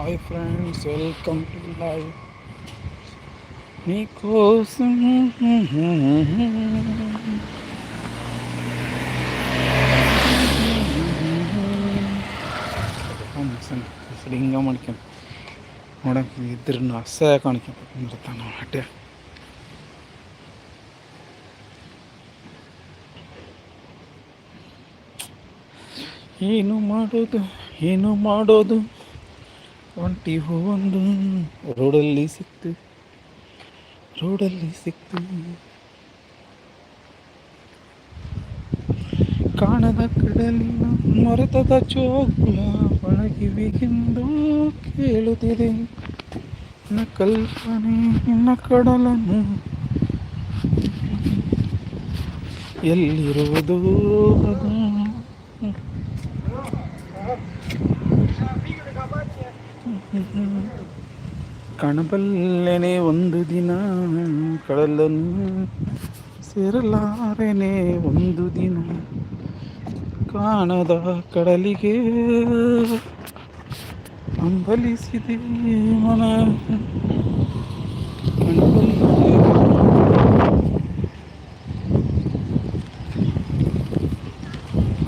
hi friends welcome to live నీకోసం ಅಸಲು ಹಿಂಗೆ ಮಾಡ್ಕೊಂಡು ನೋಡಕ್ಕೆ ಇದ್ರೂ ಅಸಹ್ಯ ಕಾಣ್ಕೊಂಡು ಕುಂದಿರ್ತಾನೆ ಹೊಟ್ಟೆ ಏನು ಮಾಡೋದು ಏನು ಮಾಡೋದು ಒಂಟಿ ಹೂವೊಂದು ರೋಡಲ್ಲಿ ಸಿಕ್ತು ರೋಡಲ್ಲಿ ಸಿಕ್ತು. ಕಾಣದ ಕಡಲಿನ ಮರೆತದ ಚೋಗುಲ ಒಳಗಿವಿಗೆಂದು ಕೇಳುತ್ತಿದೆ. ನನ್ನ ಕಲ್ಪನೆ ನಿನ್ನ ಕಡಲನು ಎಲ್ಲಿರುವುದು? ಕಾಣಬಲ್ಲೆನೆ ಒಂದು ದಿನ ಕಡಲನ್ನು ಸೇರಲಾರೆನೆ ಒಂದು ದಿನ ಕಾಣದ ಕಡಲಿಗೆ ಅಂಬಲಿಸಿದೆ ಮನ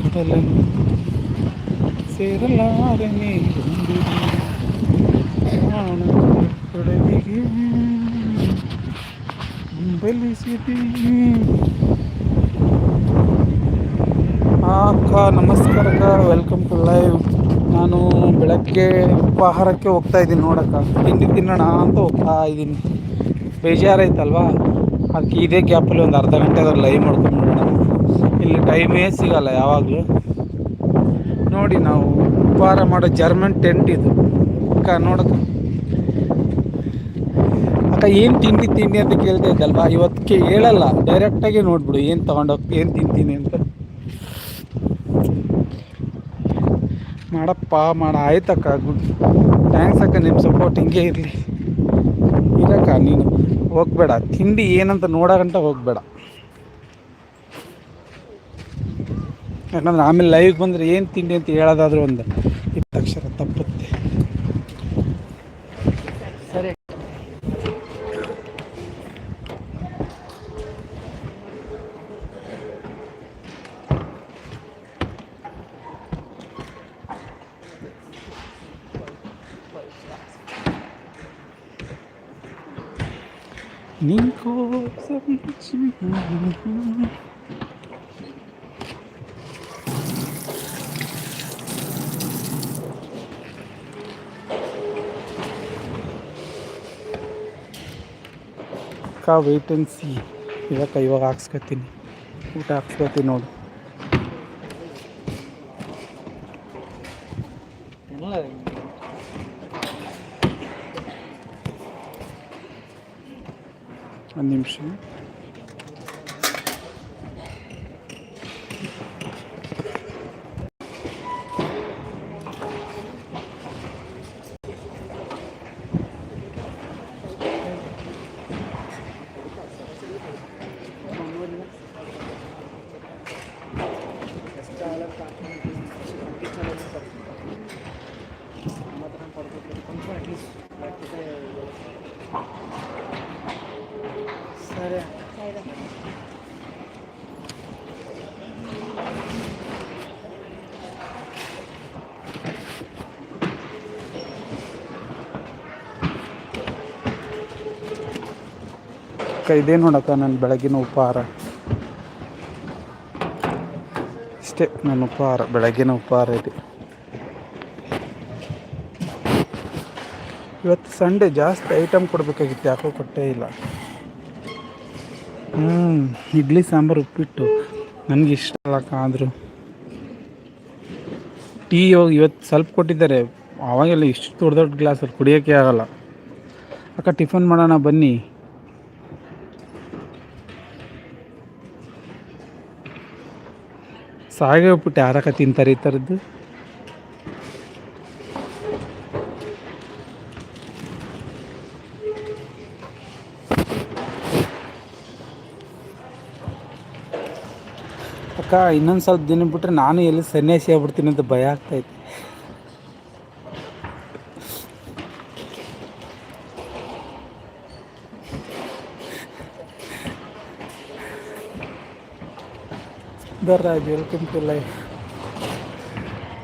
ಕಡಲನ್ನು ಸೇರಲಾರನೆ ಒಂದು ದಿನ ಕಡಲಿಗೆ ಹಾಂ ಅಕ್ಕ ನಮಸ್ಕಾರ ಅಕ್ಕ. ವೆಲ್ಕಮ್ ಟು ಲೈವ್ ನಾನು ಬೆಳಗ್ಗೆ ಉಪಹಾರಕ್ಕೆ ಹೋಗ್ತಾ ಇದ್ದೀನಿ ನೋಡಕ್ಕ. ತಿಂಡಿ ತಿನ್ನೋಣ ಅಂತ ಹೋಗ್ತಾ ಇದ್ದೀನಿ. ಬೇಜಾರಾಯ್ತಲ್ವಾ? ಅದಕ್ಕೆ ಇದೇ ಗ್ಯಾಪಲ್ಲಿ ಒಂದು ಅರ್ಧ ಗಂಟೆ ಅದ್ರ ಲೈವ್ ನೋಡೋಣ. ಇಲ್ಲಿ ಟೈಮೇ ಸಿಗಲ್ಲ ಯಾವಾಗಲೂ. ನೋಡಿ ನಾವು ಉಪಹಾರ ಮಾಡೋ ಜರ್ಮನ್ ಟೆಂಟ್ ಇದು. ಅಕ್ಕ, ನೋಡಕ್ಕ. ಅಕ್ಕ ಏನು ತಿಂಡಿ ತಿಂಡಿ ಅಂತ ಕೇಳ್ತಾ ಇದ್ದಲ್ವಾ ಇವತ್ತಿಗೆ ಹೇಳಲ್ಲ ಡೈರೆಕ್ಟಾಗಿ ನೋಡ್ಬಿಡು, ಏನು ತೊಗೊಂಡೋಗ್ತಿ ಏನು ತಿಂತೀನಿ ಅಂತ. ಮಾಡಪ್ಪ, ಮಾಡ. ಆಯ್ತಕ್ಕ, ಗುಡ್. ಥ್ಯಾಂಕ್ಸ್ ಅಕ್ಕ ನಿಮ್ಮ ಸಪೋರ್ಟ್ ಹಿಂಗೆ ಇರಲಿ. ಇರಕ್ಕ, ನೀನು. ಹೋಗ್ಬೇಡ. ತಿಂಡಿ ಏನಂತ ನೋಡೋಗಂಟ ಹೋಗ್ಬೇಡ. ಯಾಕಂದ್ರೆ ಆಮೇಲೆ ಲೈವ್ಗೆ ಬಂದರೆ ಏನು ತಿಂಡಿ ಅಂತ ಹೇಳೋದಾದ್ರೂ ಒಂದು. ಅಕ್ಕ ವೆಯ್ಟ್ ಆ್ಯಂಡ್ ಸಿ ಇವಾಗ ಇವಾಗ ಹಾಕ್ಸ್ಕೊತೀನಿ. ಊಟ ಹಾಕ್ಸ್ಕೊತೀನಿ ನೋಡು. ಒಂದು ನಿಮಿಷ. సరే ಅಕ್ಕ ಇದೇ ನೋಡಕ್ಕ ನನ್ನ ಬೆಳಗಿನ ಉಪಹಾರ? ಇಷ್ಟೇ ನನ್ನ ಉಪಹಾರ ಬೆಳಗ್ಗಿನ ಉಪಹಾರ ಇದೆ. ಇವತ್ತು ಸಂಡೇ ಜಾಸ್ತಿ ಐಟಮ್ ಕೊಡಬೇಕಾಗಿತ್ತು, ಯಾಕೋ ಕೊಟ್ಟೇ ಇಲ್ಲ. ಹ್ಞೂ ಇಡ್ಲಿ, ಸಾಂಬಾರು, ಉಪ್ಪಿಟ್ಟು. ನನಗೆ ಇಷ್ಟ ಅಲ್ಲಕ್ಕ ಆದರೂ. ಟೀ ಹೋಗಿ ಇವತ್ತು ಸ್ವಲ್ಪ ಕೊಟ್ಟಿದ್ದಾರೆ. ಅವಾಗೆಲ್ಲ ಇಷ್ಟು ದೊಡ್ಡ ದೊಡ್ಡ ಗ್ಲಾಸಲ್ಲಿ ಕುಡಿಯೋಕ್ಕೆ ಆಗಲ್ಲ. ಅಕ್ಕ, ಟಿಫನ್ ಮಾಡೋಣ, ಬನ್ನಿ. ಸಾಗೆ ಹೋಗ್ಬಿಟ್ಟು ಯಾರಕ್ಕ ತಿಂತಾರೆ ಈ ಥರದ್ದು? ಅಕ್ಕ, ಇನ್ನೊಂದು ಸ್ವಲ್ಪ ದಿನ ಬಿಟ್ಟರೆ ನಾನು ಎಲ್ಲಿ ಸನ್ಯಾಸಿ ಆಗ್ಬಿಡ್ತೀನಿ ಅಂತ ಭಯ ಆಗ್ತೈತೆ ದರ್ರಾಜ್ ವೆಲ್ಕಮ್ ಟು ಲೈಫ್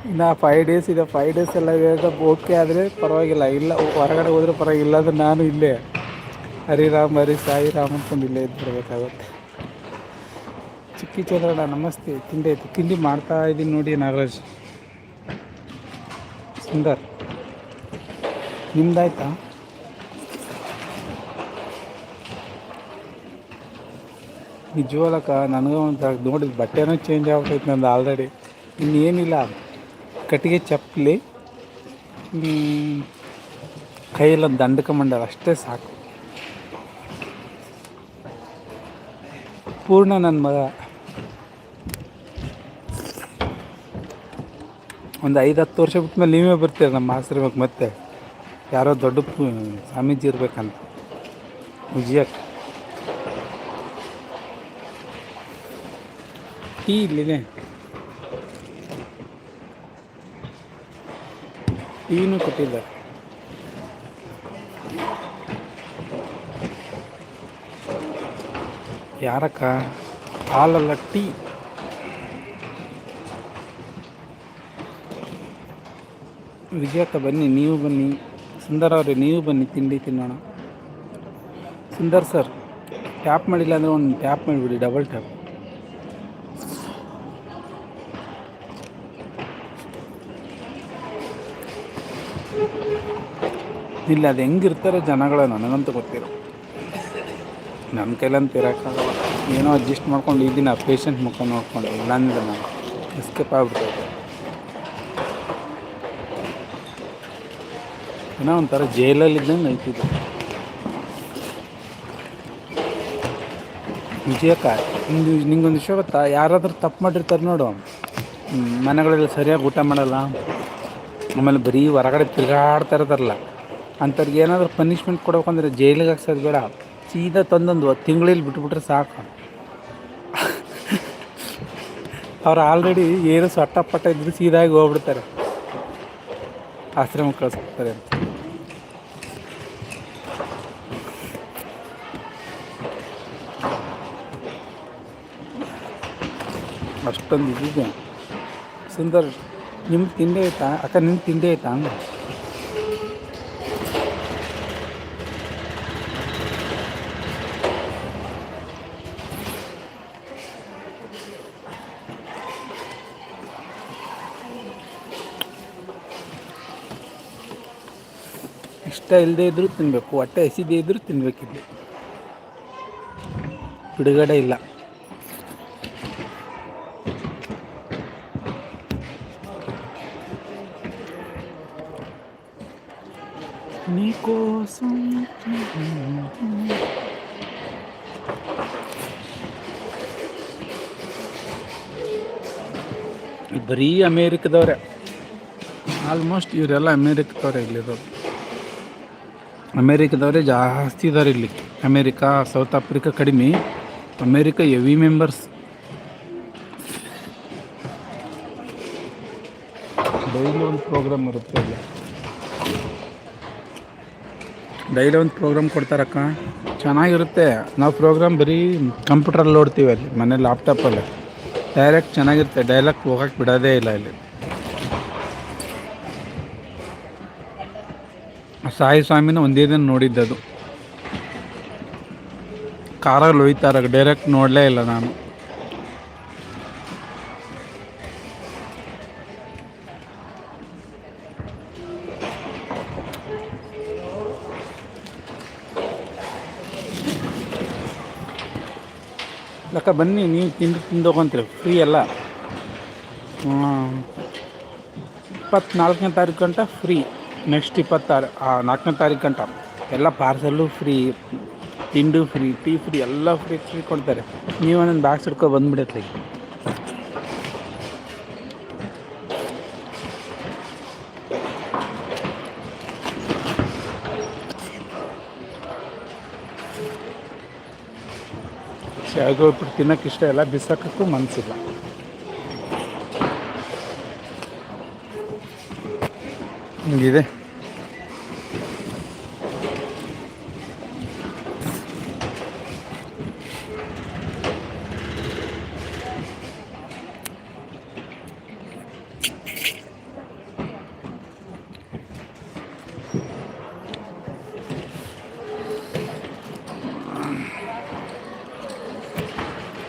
ಇನ್ನು ಫೈವ್ ಡೇಸ್ ಇದೆ ಫೈವ್ ಡೇಸ್ ಎಲ್ಲ ಓಕೆ ಆದರೆ ಪರವಾಗಿಲ್ಲ. ಇಲ್ಲ, ಹೊರಗಡೆ ಹೋದ್ರೆ ಪರವಾಗಿಲ್ಲ ಅಂದರೆ ನಾನು ಇಲ್ಲೇ. ಹರಿರಾಮ್ ಹರಿ ಸಾಯಿ ರಾಮ್ ಅಂದ್ಕೊಂಡು ಇಲ್ಲೇ ಇದ್ಬಿಡ್ಬೇಕಾಗುತ್ತೆ ಚಿಕ್ಕಿ ಚಂದ್ರಣ್ಣ ನಮಸ್ತೆ. ತಿಂಡಿ ಆಯಿತು. ತಿಂಡಿ ಮಾಡ್ತಾ ಇದ್ದೀನಿ ನೋಡಿ ನಾಗರಾಜ್. ಸುಂದರ್. ನಿಮ್ದಾಯ್ತಾ? ನಿಜವಲ್ಲಕ್ಕ ನನಗೂ ಒಂದು ನೋಡಿದ ಬಟ್ಟೆನೂ ಚೇಂಜ್ ಆಗ್ಬಿಟ್ಟೈತೆ ನಂದು ಆಲ್ರೆಡಿ ಇನ್ನೇನಿಲ್ಲ ಕಟ್ಟಿಗೆ ಚಪ್ಪಲಿ ಕೈಯೆಲ್ಲ ದಂಡಕ ಮಂಡಲ, ಅಷ್ಟೇ ಸಾಕು. ಪೂರ್ಣ ನನ್ನ ಮಗ. ಒಂದು ಐದು ಹತ್ತು ವರ್ಷ ಬಿಟ್ಮೇಲೆ ನೀವೇ ಬರ್ತೀರ ನಮ್ಮ ಆಶ್ರಮಕ್ಕೆ ಮತ್ತೆ? ಯಾರೋ ದೊಡ್ಡ ಸ್ವಾಮೀಜಿ ಇರ್ಬೇಕಂತ. ವಿಜಯಕ್ಕೆ. ಟೀ ಇಲ್ಲಿದೆ ಟೀನು ಕೊಟ್ಟಿದ್ದಾರೆ. ಯಾರಕ್ಕ? ಹಾಲಲ್ಲ ಟೀ. ವಿಜಯಕ್ಕ ಬನ್ನಿ, ನೀವು ಬನ್ನಿ. ಸುಂದರ್ ಅವರೇ, ನೀವು ಬನ್ನಿ, ತಿಂಡಿ ತಿನ್ನೋಣ. ಸುಂದರ್ ಸರ್, ಟ್ಯಾಪ್ ಮಾಡಿಲ್ಲ ಅಂದರೆ ಒಂದು ಟ್ಯಾಪ್ ಮಾಡಿಬಿಡಿ, ಡಬಲ್ ಟ್ಯಾಪ್. ಇಲ್ಲ ಅದು ಹೆಂಗಿರ್ತಾರೋ ಜನಗಳು, ನನಗಂತೂ ಗೊತ್ತಿರೋ ನನ್ನ ಕೈಲಂತ ಇರೋಕ್ಕಾಗಲ್ಲ. ಏನೋ ಅಡ್ಜಸ್ಟ್ ಮಾಡ್ಕೊಂಡು ಈ ದಿನ ಪೇಷಂಟ್ ಮುಖ ನೋಡ್ಕೊಂಡು ಇಲ್ಲಾಂದ್ರೆ ನಾನು ಎಸ್ಕೇಪ್ ಆಗ್ಬಿಡ್ತೈತೆ. ಏನೋ ಒಂಥರ ಜೈಲಲ್ಲಿದ್ದಂಗೆ ಐತಿದ್ದು ವಿಜಯಕ್ಕ, ನಿಂದು, ನಿಂಗೊಂದು ವಿಷಯ ಗೊತ್ತಾ? ಯಾರಾದರೂ ತಪ್ಪು ಮಾಡಿರ್ತಾರೆ ನೋಡು. ಮನೆಗಳಲ್ಲಿ ಸರಿಯಾಗಿ ಊಟ ಮಾಡಲ್ಲ. ಆಮೇಲೆ ಬರೀ ಹೊರಗಡೆ ತಿರುಗಾಡ್ತಾ ಇರ್ತಾರಲ್ಲ. ಅಂಥವ್ರಿಗೆ ಏನಾದರೂ ಪನಿಷ್ಮೆಂಟ್ ಅಂದರೆ ಜೈಲಿಗೆ ಹಾಕ್ಸೋದು ಬೇಡ. ಸೀದಾ ತಂದೊಂದು ತಿಂಗಳಲ್ಲಿ ಬಿಟ್ಬಿಟ್ರೆ ಸಾಕು. ಅವ್ರು ಆಲ್ರೆಡಿ ಏನು ಸೊಟ್ಟ ಪಟ್ಟ ಇದ್ದರೂ ಸೀದಾಗಿ ಹೋಗ್ಬಿಡ್ತಾರೆ. ಆಶ್ರಮಕ್ಕೆ ಕಳಿಸ್ಬಿಡ್ತಾರೆ ಅಂತ. ಅಷ್ಟೊಂದು ಇದ್ದಿದ್ದೆ ಸುಂದರ್, ನಿಮ್ಗೆ ತಿಂಡಿ ಆಯ್ತಾ? ಅಕ್ಕ, ನಿಮ್ಗೆ ತಿಂಡಿ ಆಯ್ತಾ? ಹಂಗೆ ಇಷ್ಟ ಇಲ್ಲದೆ ಇದ್ರೂ ತಿನ್ನಬೇಕು ಹೊಟ್ಟೆ ಹಸಿದೆ ಇದ್ರೂ ತಿನ್ಬೇಕಿಲ್ಲಿ ಬಿಡುಗಡೆ ಇಲ್ಲ నీకోసం ಇದು ಬರೀ ಅಮೇರಿಕದವ್ರೆ ಆಲ್ಮೋಸ್ಟ್ ಇವರೆಲ್ಲ ಅಮೇರಿಕದವ್ರೆ ಇಲ್ಲಿರೋದು ಅಮೇರಿಕದವರೇ ಜಾಸ್ತಿ ಇದ್ದಾರೆ ಇಲ್ಲಿ. ಅಮೇರಿಕಾ ಸೌತ್ ಆಫ್ರಿಕಾ ಕಡಿಮೆ. ಅಮೇರಿಕಾ ಎವಿ ಮೆಂಬರ್ಸ್ ಡೈಲಿ ಒಂದು ಪ್ರೋಗ್ರಾಮ್ ಇರುತ್ತೆ ಇಲ್ಲಿ ಡೈಲಿ ಒಂದು ಪ್ರೋಗ್ರಾಮ್ ಕೊಡ್ತಾರಕ್ಕ. ಚೆನ್ನಾಗಿರುತ್ತೆ. ನಾವು ಪ್ರೋಗ್ರಾಮ್ ಬರೀ ಕಂಪ್ಯೂಟ್ರಲ್ಲಿ ನೋಡ್ತೀವಿ ಅಲ್ಲಿ ಮನೆ ಲ್ಯಾಪ್ಟಾಪಲ್ಲಿ ಡೈರೆಕ್ಟ್ ಚೆನ್ನಾಗಿರುತ್ತೆ. ಡೈರೆಕ್ಟ್ ಹೋಗಕ್ಕೆ ಬಿಡೋದೇ ಇಲ್ಲ ಇಲ್ಲಿ. ಸಾಯಿ ಸ್ವಾಮಿನ ಒಂದೇ ದಿನ ನೋಡಿದ್ದದು. ಕಾರಲ್ಲಿ ಹೋಯ್ತಾರ ಡೈರೆಕ್ಟ್ ನೋಡಲೇ ಇಲ್ಲ ನಾನು. ಲಕ್ಕ ಬನ್ನಿ, ನೀವು ತಿಂದು, ತಿಂದೋಗಂತೀರಿ ಫ್ರೀ ಅಲ್ಲ ಇಪ್ಪತ್ನಾಲ್ಕನೇ ತಾರೀಕು ಗಂಟ ಫ್ರೀ ನೆಕ್ಸ್ಟ್ ಇಪ್ಪತ್ತಾರು ನಾಲ್ಕನೇ ತಾರೀಕು ಗಂಟ. ಎಲ್ಲ ಪಾರ್ಸಲ್ಲು ಫ್ರೀ ತಿಂಡು ಫ್ರೀ ಟೀ ಫ್ರೀ ಎಲ್ಲ ಫ್ರೀ ಫ್ರೀ ಕೊಡ್ತಾರೆ. ನೀವು ಒಂದೊಂದು ಬಾಕ್ಸ್ ಹಿಡ್ಕೊ ಬಂದ್ಬಿಡತ್ತೆ ಶಾವಿಗೆ ಉಪ್ಪಿಟ್ಟು ತಿನ್ನೋಕೆ ಇಷ್ಟ ಇಲ್ಲ, ಬಿಸಾಕಕ್ಕೂ ಮನಸ್ಸಿಲ್ಲ ಹಿಂಗಿದೆ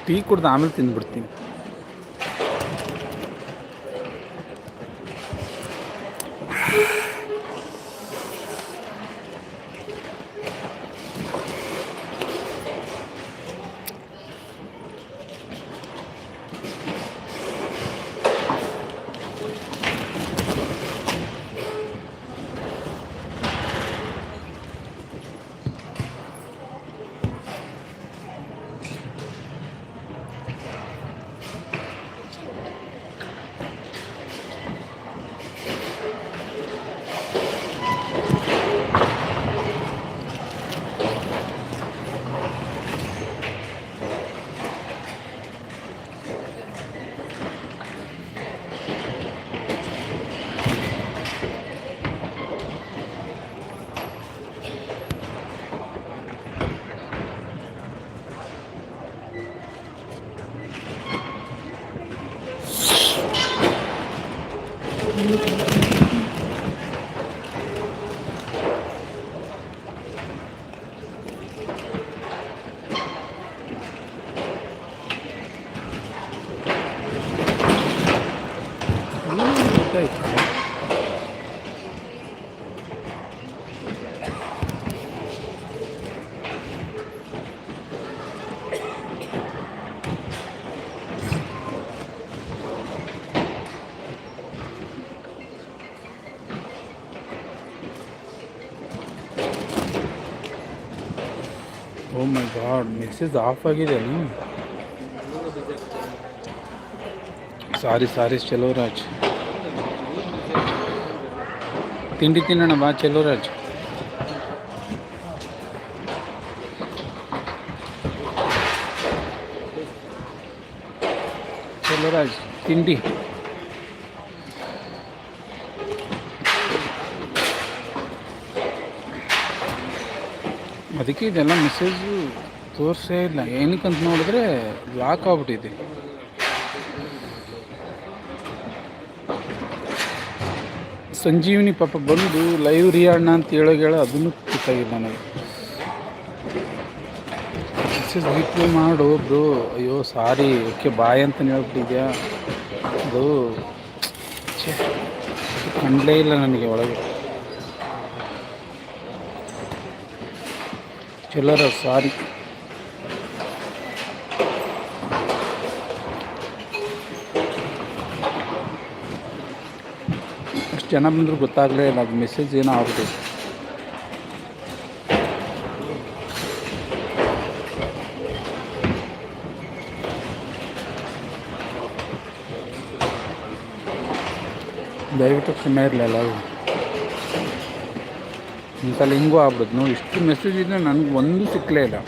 ಟೀ ಕುಡ್ದು ಆಮೇಲೆ ತಿಂದ್ಬಿಡ್ತೀನಿ. ಗಾಡ್ ಮೆಸೇಜ್ ಆಫ್ ಆಗಿದೆ ಸಾರಿ ಸಾರಿ ಚೆಲುವರಾಜ್ ತಿಂಡಿ ತಿನ್ನೋಣ ಬಾ ಚಲೋ ರಾಜ್ ಚಲೋ ರಾಜ್ ತಿಂಡಿ ಅದಕ್ಕೆ ಇದೆಲ್ಲ ಮೆಸೇಜು ತೋರಿಸೇ ಇಲ್ಲ. ಏನಕ್ಕಂತ ನೋಡಿದ್ರೆ ಲಾಕ್ ಆಗ್ಬಿಟ್ಟಿದೆ. ಸಂಜೀವಿನಿ ಪಾಪ ಬಂದು ಲೈವ್ ರಿಯಾಣ ಅಂತ ಹೇಳೋಗೆ ಹೇಳ ಅದನ್ನು ಗೊತ್ತಾಗಿಲ್ಲ ನನಗೆ. ಮೆಸೇಜ್ ರಿಪ್ಲೈ ಮಾಡು ಬ್ರೋ. ಅಯ್ಯೋ ಸಾರಿ ಓಕೆ ಬಾಯ್ ಅಂತ ಹೇಳ್ಬಿಟ್ಟಿದ್ಯಾ? ಅದು ಕಂಡಲೇ ಇಲ್ಲ ನನಗೆ ಒಳಗೆ. ಚಿಲ್ಲರ ಸಾರಿ ಜನ ಬಂದರೂ ಗೊತ್ತಾಗಲೇ ಇಲ್ಲ, ಅದು ಮೆಸೇಜ್ ಏನೋ ಆಗ್ಬಿಟ್ಟಿದೆ ದಯವಿಟ್ಟು ಸುಮ್ಮನೆ ಇರಲಿ ಎಲ್ಲರೂ. ಒಂದ್ಸಲ ಹಿಂಗೂ ಆಗ್ಬಿಡುತ್ತೆ. ನೋಡಿ, ಇಷ್ಟು ಮೆಸೇಜ್ ಇದ್ದರೆ ನನಗೆ ಒಂದು ಸಿಕ್ಕಲೇ ಇಲ್ಲ.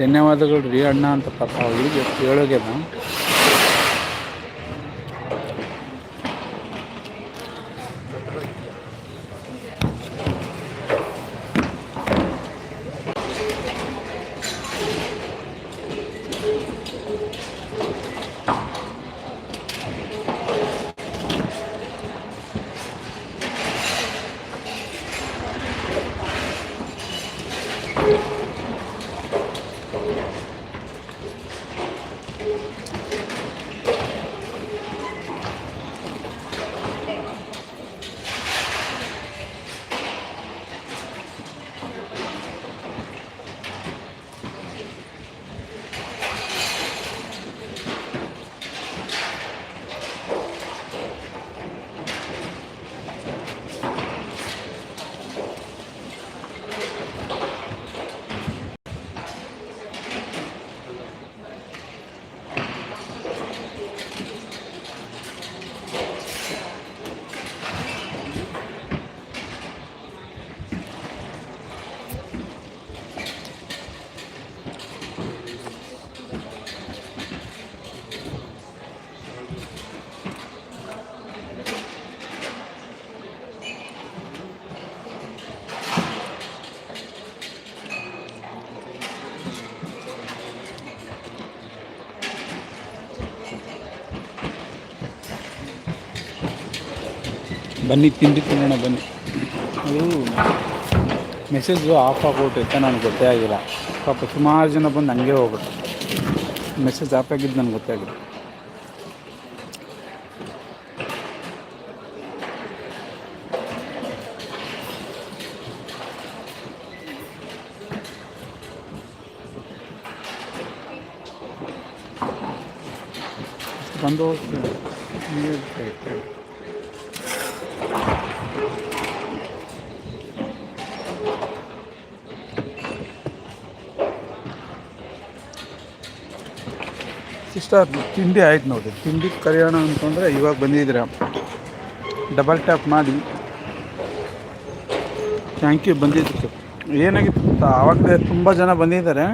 ಧನ್ಯವಾದಗಳು ರೀ ಅಣ್ಣ ಅಂತ ಪಾಪ ಅವಳಿಗೆ ಹೇಳೋಗ್ಯದ ಬನ್ನಿ, ತಿಂಡಿ ತಿನ್ನೋಣ, ಬನ್ನಿ. ಅದು ಮೆಸೇಜು ಆಫ್ ಆಗೋಗ್ಬಿಟ್ಟೈತೆ ನನಗೆ ಗೊತ್ತೇ ಆಗಿಲ್ಲ. ಪಾಪ ಸುಮಾರು ಜನ ಬಂದು ಹಂಗೆ ಹೋಗ್ಬಿಟ್ಟು ಮೆಸೇಜ್ ಆಫ್ ಆಗಿದ್ದು ನನಗೆ ಗೊತ್ತಾಗಿದೆ ಬಂದು ಸಿಸ್ಟರ್ ತಿಂಡಿ ಆಯ್ತು ನೋಡಿ. ತಿಂಡಿ ಕರೆಯೋಣ ಅಂತಂದರೆ ಇವಾಗ ಬಂದಿದ್ದೀರ? ಡಬಲ್ ಟ್ಯಾಪ್ ಮಾಡಿ. ಥ್ಯಾಂಕ್ ಯು ಬಂದಿದ್ದಕ್ಕೆ. ಏನಾಗಿತ್ತು ಗೊತ್ತಾ? ಆವಾಗಲೇ ತುಂಬ ಜನ ಬಂದಿದ್ದಾರೆ.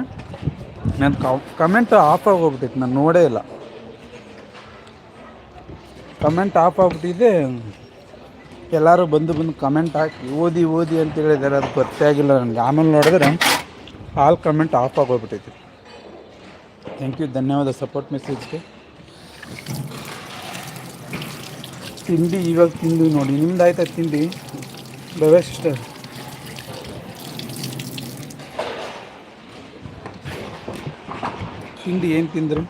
ನನ್ನ ಕಮೆಂಟ್ ಆಫ್ ಆಗೋಗ್ಬಿಟ್ಟಿತ್ತು. ನಾನು ನೋಡೇ ಇಲ್ಲ. ಕಮೆಂಟ್ ಆಫ್ ಆಗ್ಬಿಟ್ಟಿದೆ. ಎಲ್ಲರೂ ಬಂದು ಬಂದು ಕಮೆಂಟ್ ಹಾಕಿ, ಓದಿ ಓದಿ ಅಂತ ಹೇಳಿದ್ದಾರೆ. ಅದು ಗೊತ್ತೇ ಆಗಿಲ್ಲ ನನಗೆ ಆಮೇಲೆ ನೋಡಿದ್ರೆ ಆಲ್ ಕಮೆಂಟ್ ಆಫ್ ಆಗೋಗ್ಬಿಟ್ಟೈತಿ ಥ್ಯಾಂಕ್ ಯು ಧನ್ಯವಾದ ಸಪೋರ್ಟ್ ಮೆಸೇಜ್ಗೆ ತಿಂಡಿ ಇವಾಗ ತಿಂದು ನೋಡಿ. ನಿಮ್ದು ಆಯ್ತಾ ತಿಂಡಿ? ಬವೆ ತಿಂಡಿ ಏನು ತಿಂದರು?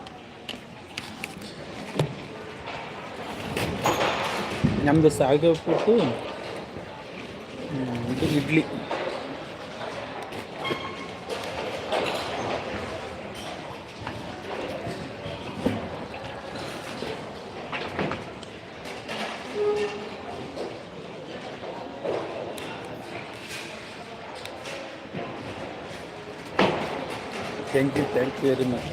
ನಮ್ಮದು ಸಾಗೆ ಉಪ್ಪಿಟ್ಟು ಇದು idli. Thank you thank you very much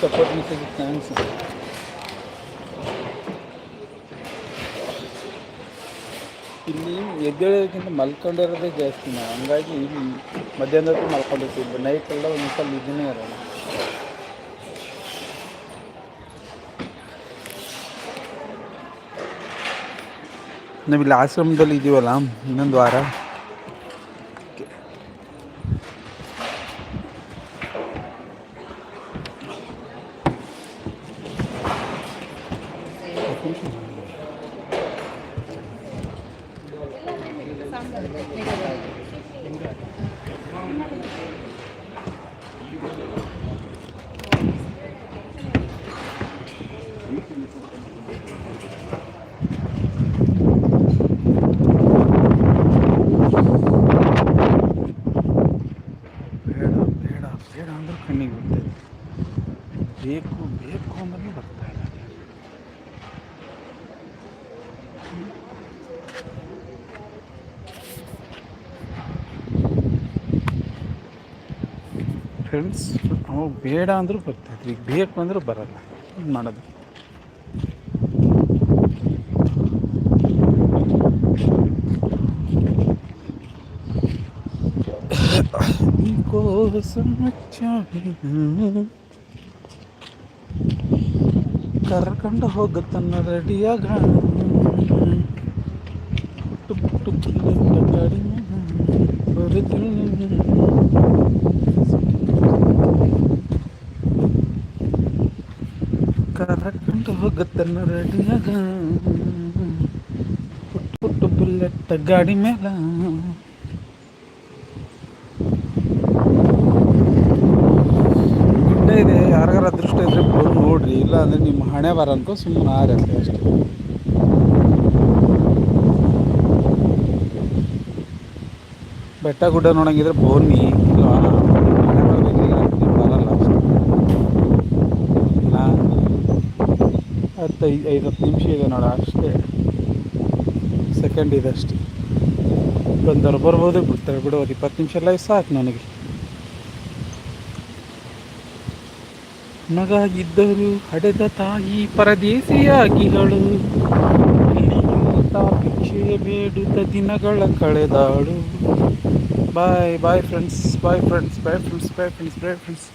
support message thanks ಇಲ್ಲಿ ಎದ್ದೇಳೋದಕ್ಕಿಂತ ಮಲ್ಕೊಂಡಿರೋದೇ ಜಾಸ್ತಿ ನಾವು. ಹಂಗಾಗಿ ಇಲ್ಲಿ ಮಧ್ಯಾಹ್ನ ಹೊತ್ತು ನೈಟ್ ಎಲ್ಲ ಒಂದು ಸಲ ಇದನ್ನೇ ಇರೋಲ್ಲ. ನಾವಿಲ್ಲಿ ಆಶ್ರಮದಲ್ಲಿ ಇದೀವಲ್ಲ, ಇನ್ನೊಂದು ವಾರ ಬೇಡ ಬೇಡ ಬೇಡ ಅಂದ್ರೆ ಕಣ್ಣಿಗೆ ಬರ್ತದೆ ಬೇಕು ಬೇಕು ಅಂದ್ರೆ ಬರ್ತಾ ಇಲ್ಲ ಫ್ರೆಂಡ್ಸ್ ಅವಾಗ ಬೇಡ ಅಂದರೂ ಬರ್ತೈತೆ ಈಗ ಬೇಕು ಅಂದರೂ ಬರಲ್ಲ. ಏನು ಮಾಡೋದು? ಕರ್ಕೊಂಡು ಹೋಗುತ್ತನ್ನ ರೆಡಿಯಾಗ. ಬಿಟ್ಟು ಬಿಟ್ಟು ಬರುತ್ತಿಲ್ಲ. ಹೋಗುತ್ತನ್ನ ರೆಡಿಯಾಗ. ಪುಟ್ಟು ಪುಟ್ಟು ಬುಲ್ಲೆಟ್ ಗಾಡಿ ಮೇಲ ಗುಡ್ಡ ಇದೆ, ಯಾರಿಗಾರ ಅದೃಷ್ಟ ಇದ್ರೆ ಬಂದು ನೋಡ್ರಿ ಇಲ್ಲ ಅಂದ್ರೆ ನಿಮ್ಮ ಹಣೆ ಬರ ಅನ್ಕೋ ಸುಮ್ಮನೆ ಅಂತ ಅಷ್ಟೇ. ಬೆಟ್ಟ ಗುಡ್ಡ ನೋಡಂಗಿದ್ರೆ ಬೋನಿ ಇಲ್ವಾ ಹಣೆ ಬರಬೇಕಿಲ್ಲ ನೀವು ಬರಲ್ಲ ಅಷ್ಟೇ ನಾ ಹತ್ತು ಐದು ಐದು ನಿಮಿಷ ಇದೆ ನೋಡ, ಅಷ್ಟೇ. ಸೆಕೆಂಡ್ ಇದೆ ಅಷ್ಟೇ. ಬಂದವ್ರು ಬರ್ಬೋದು, ಬಿಡ್ತಾರೆ, ಬಿಡು ಒಂದು ಇಪ್ಪತ್ತು ನಿಮಿಷ ಲೈಫ್ ಸಾಕು ನನಗೆ. ಮಗಾಗಿದ್ದರು ಹಡೆದ ತಾಯಿ ಪರದೇಶಿಯಾಗಿಗಳು ಭಿಕ್ಷೆ ಬೇಡುತ್ತ ದಿನಗಳ ಕಳೆದಾಳು. Bye bye friends bye friends bye friends bye friends bye friends